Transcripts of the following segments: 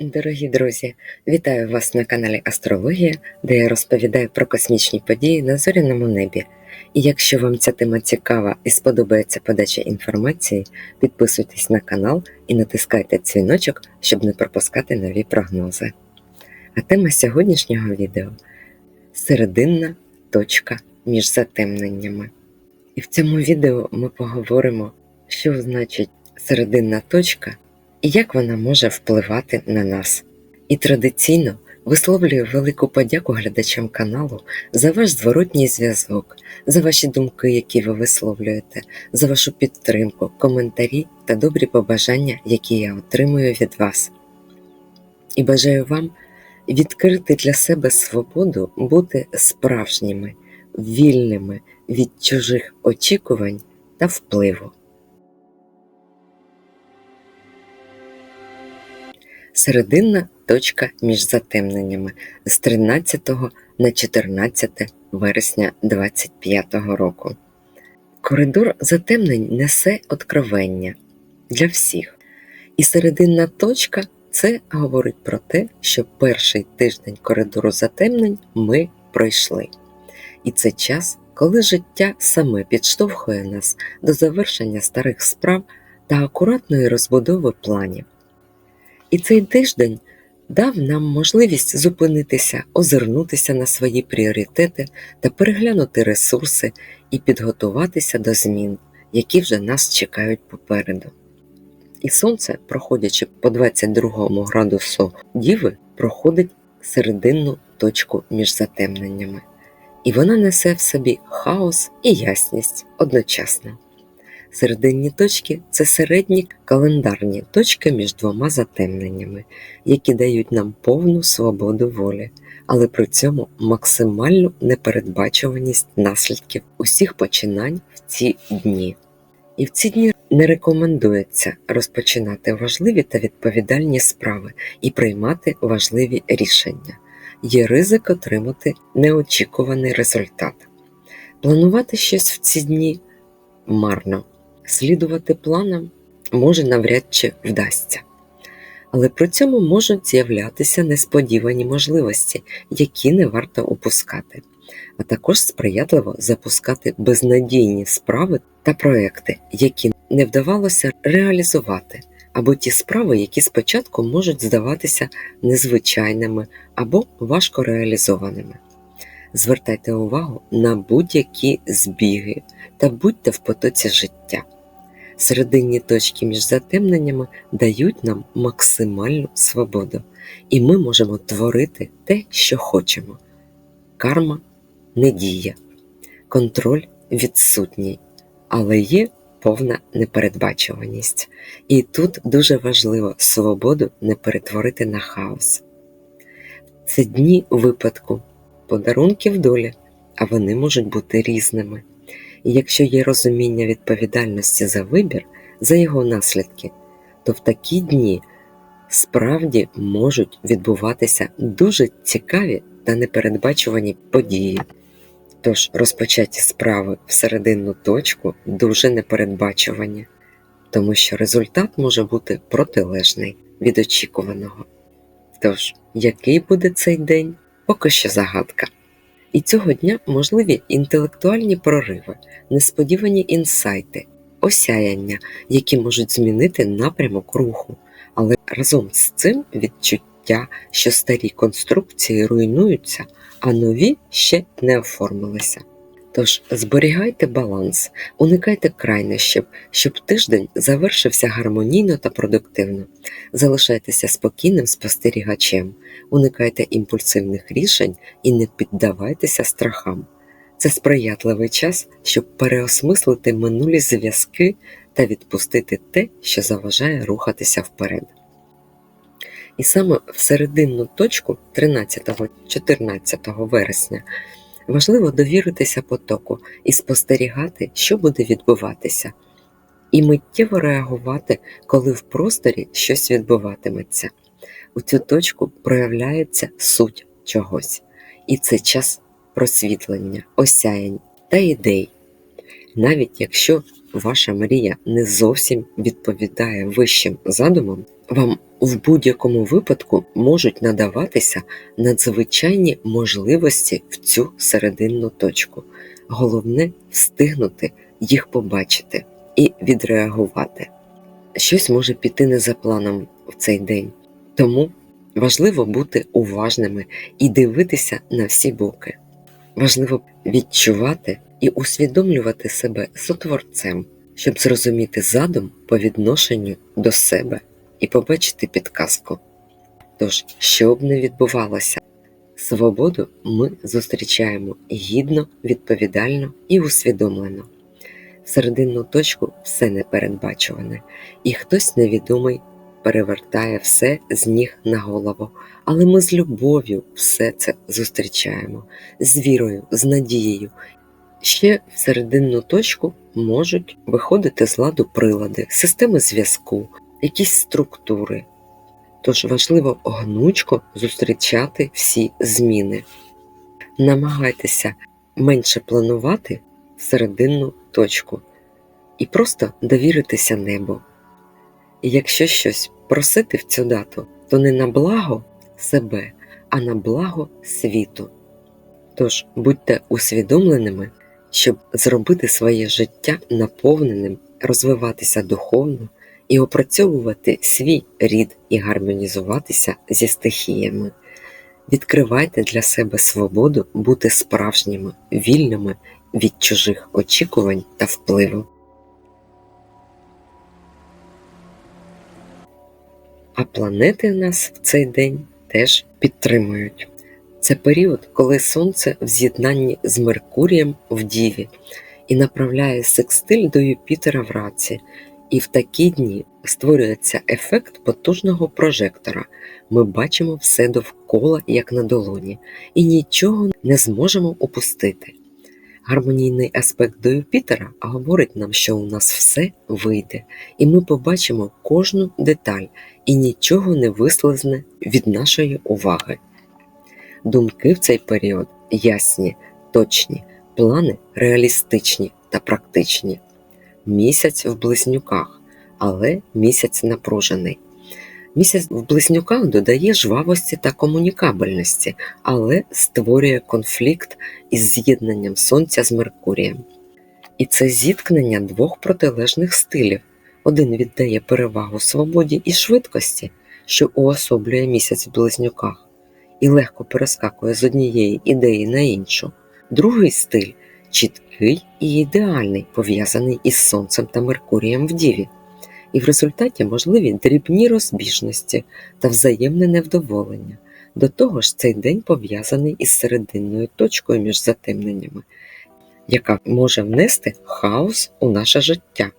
Дорогі друзі, вітаю вас на каналі Астрологія, де я розповідаю про космічні події на зоряному небі. І якщо вам ця тема цікава і сподобається подача інформації, підписуйтесь на канал і натискайте дзвіночок, щоб не пропускати нові прогнози. А тема сьогоднішнього відео серединна точка між затемненнями. І в цьому відео ми поговоримо, що значить серединна точка і як вона може впливати на нас. І традиційно висловлюю велику подяку глядачам каналу за ваш зворотній зв'язок, за ваші думки, які ви висловлюєте, за вашу підтримку, коментарі та добрі побажання, які я отримую від вас. І бажаю вам відкрити для себе свободу бути справжніми, вільними від чужих очікувань та впливу. Серединна точка між затемненнями з 13 на 14 вересня 2025 року. Коридор затемнень несе откровення для всіх. І серединна точка це говорить про те, що перший тиждень коридору затемнень ми пройшли. І це час, коли життя саме підштовхує нас до завершення старих справ та акуратної розбудови планів. І цей тиждень дав нам можливість зупинитися, озирнутися на свої пріоритети та переглянути ресурси і підготуватися до змін, які вже нас чекають попереду. І сонце, проходячи по 22 градусу Діви, проходить серединну точку між затемненнями, і вона несе в собі хаос і ясність одночасно. Серединні точки це середні календарні точки між двома затемненнями, які дають нам повну свободу волі, але при цьому максимальну непередбачуваність наслідків усіх починань в ці дні. І в ці дні не рекомендується розпочинати важливі та відповідальні справи і приймати важливі рішення. Є ризик отримати неочікуваний результат. Планувати щось в ці дні марно слідувати планам може навряд чи вдасться. Але при цьому можуть з'являтися несподівані можливості, які не варто опускати, а також сприятливо запускати безнадійні справи та проекти, які не вдавалося реалізувати, або ті справи, які спочатку можуть здаватися незвичайними або важко реалізованими. Звертайте увагу на будь-які збіги та будьте в потоці життя. Серединні точки між затемненнями дають нам максимальну свободу, і ми можемо творити те, що хочемо. Карма не діє, контроль відсутній, але є повна непередбачуваність. І тут дуже важливо свободу не перетворити на хаос. Це дні випадку, подарунків долі, а вони можуть бути різними. І якщо є розуміння відповідальності за вибір, за його наслідки, то в такі дні справді можуть відбуватися дуже цікаві та непередбачувані події. Тож розпочаті справи в серединну точку дуже непередбачувані, тому що результат може бути протилежний від очікуваного. Тож, який буде цей день, поки що загадка. І цього дня можливі інтелектуальні прориви, несподівані інсайти, осяяння, які можуть змінити напрямок руху, але разом з цим відчуття, що старі конструкції руйнуються, а нові ще не оформилися. Тож зберігайте баланс, уникайте крайнощів, щоб тиждень завершився гармонійно та продуктивно. Залишайтеся спокійним спостерігачем, уникайте імпульсивних рішень і не піддавайтеся страхам. Це сприятливий час, щоб переосмислити минулі зв'язки та відпустити те, що заважає рухатися вперед. І саме в серединну точку 13-14 вересня важливо довіритися потоку і спостерігати, що буде відбуватися, і миттєво реагувати, коли в просторі щось відбуватиметься. У цю точку проявляється суть чогось, і це час просвітлення, осяянь та ідей. Навіть якщо ваша мрія не зовсім відповідає вищим задумам, Вам в будь-якому випадку можуть надаватися надзвичайні можливості в цю серединну точку. Головне встигнути їх побачити і відреагувати. Щось може піти не за планом в цей день, тому важливо бути уважними і дивитися на всі боки. Важливо відчувати і усвідомлювати себе сотворцем, щоб зрозуміти задум по відношенню до себе і побачити підказку. Тож, що б не відбувалося, свободу ми зустрічаємо гідно, відповідально і усвідомлено. В серединну точку все непередбачуване, і хтось невідомий перевертає все з ніг на голову, але ми з любов'ю все це зустрічаємо, з вірою, з надією. Ще в серединну точку можуть виходити з ладу прилади, системи зв'язку, якісь структури. Тож важливо гнучко зустрічати всі зміни. Намагайтеся менше планувати серединну точку і просто довіритися небу. І якщо щось просити в цю дату, то не на благо себе, а на благо світу. Тож будьте усвідомленими, щоб зробити своє життя наповненим, розвиватися духовно і опрацьовувати свій рід і гармонізуватися зі стихіями. Відкривайте для себе свободу бути справжніми, вільними від чужих очікувань та впливу. А планети нас в цей день теж підтримують. Це період, коли Сонце в з'єднанні з Меркурієм в Діві і направляє секстиль до Юпітера в раці, і в такі дні створюється ефект потужного прожектора. Ми бачимо все довкола, як на долоні, і нічого не зможемо упустити. Гармонійний аспект до Юпітера говорить нам, що у нас все вийде, і ми побачимо кожну деталь, і нічого не вислизне від нашої уваги. Думки в цей період ясні, точні, плани реалістичні та практичні. Місяць в близнюках, але місяць напружений. Місяць в близнюках додає жвавості та комунікабельності, але створює конфлікт із з'єднанням Сонця з Меркурієм. І це зіткнення двох протилежних стилів. Один віддає перевагу свободі і швидкості, що уособлює місяць в близнюках, і легко перескакує з однієї ідеї на іншу. Другий стиль чіткий і ідеальний, пов'язаний із Сонцем та Меркурієм в Діві і в результаті можливі дрібні розбіжності та взаємне невдоволення. До того ж, цей день пов'язаний із серединною точкою між затемненнями, яка може внести хаос у наше життя.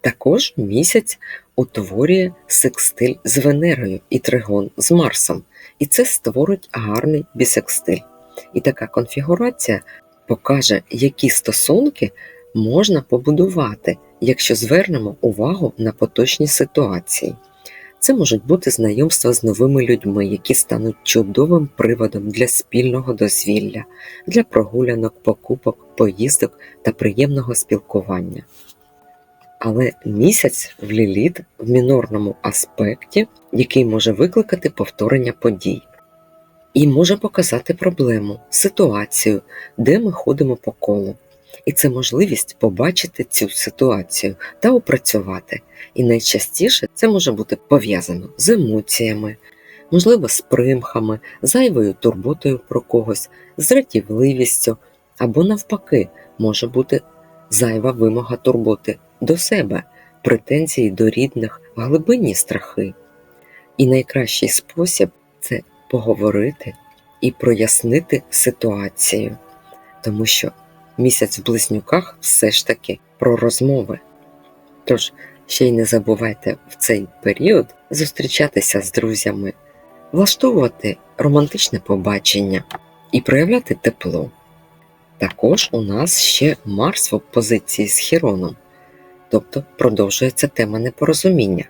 Також місяць утворює секстиль з Венерою і тригон з Марсом, і це створить гарний бісекстиль. І така конфігурація покаже, які стосунки можна побудувати якщо звернемо увагу на поточні ситуації. Це можуть бути знайомства з новими людьми, які стануть чудовим приводом для спільного дозвілля, для прогулянок, покупок, поїздок та приємного спілкування. Але місяць в ліліт в мінорному аспекті, який може викликати повторення подій, і може показати проблему, ситуацію, де ми ходимо по колу і це можливість побачити цю ситуацію та опрацювати. І найчастіше це може бути пов'язано з емоціями, можливо, з примхами, зайвою турботою про когось, з ратівливістю або, навпаки, може бути зайва вимога турботи до себе, претензії до рідних, глибинні страхи. І найкращий спосіб це поговорити і прояснити ситуацію, тому що місяць в близнюках все ж таки про розмови. Тож ще й не забувайте в цей період зустрічатися з друзями, влаштовувати романтичне побачення і проявляти тепло. Також у нас ще Марс в опозиції з Хіроном, тобто продовжується тема непорозуміння.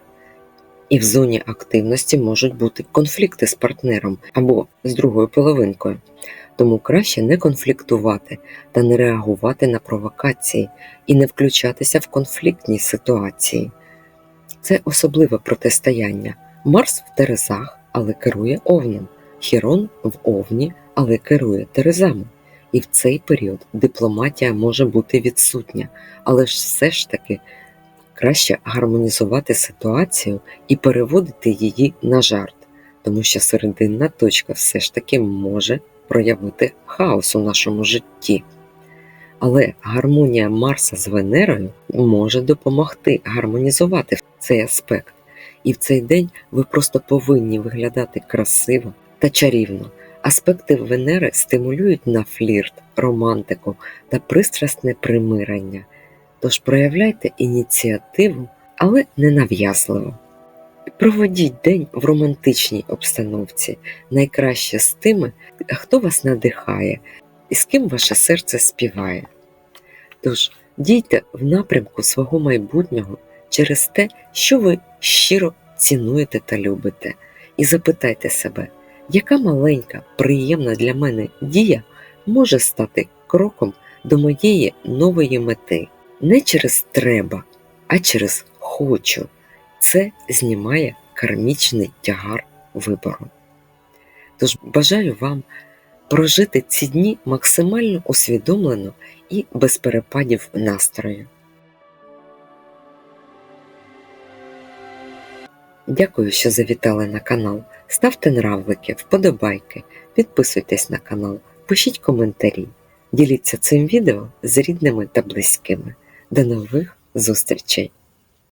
І в зоні активності можуть бути конфлікти з партнером або з другою половинкою тому краще не конфліктувати та не реагувати на провокації і не включатися в конфліктні ситуації. Це особливе протистояння, Марс в Терезах, але керує Овном, Хірон в Овні, але керує Терезами. І в цей період дипломатія може бути відсутня, але ж все ж таки краще гармонізувати ситуацію і переводити її на жарт, тому що серединна точка все ж таки може проявити хаос у нашому житті. Але гармонія Марса з Венерою може допомогти гармонізувати цей аспект. І в цей день ви просто повинні виглядати красиво та чарівно. Аспекти Венери стимулюють на флірт, романтику та пристрасне примирення. Тож проявляйте ініціативу, але не нав'язливо. Проводіть день в романтичній обстановці, найкраще з тими, хто вас надихає і з ким ваше серце співає. Тож дійте в напрямку свого майбутнього через те, що ви щиро цінуєте та любите, і запитайте себе, яка маленька, приємна для мене дія може стати кроком до моєї нової мети. Не через треба, а через хочу. Це знімає кармічний тягар вибору. Тож бажаю вам прожити ці дні максимально усвідомлено і без перепадів настрою. Дякую, що завітали на канал. Ставте нравлики, вподобайки, підписуйтесь на канал, пишіть коментарі, діліться цим відео з рідними та близькими. До нових зустрічей!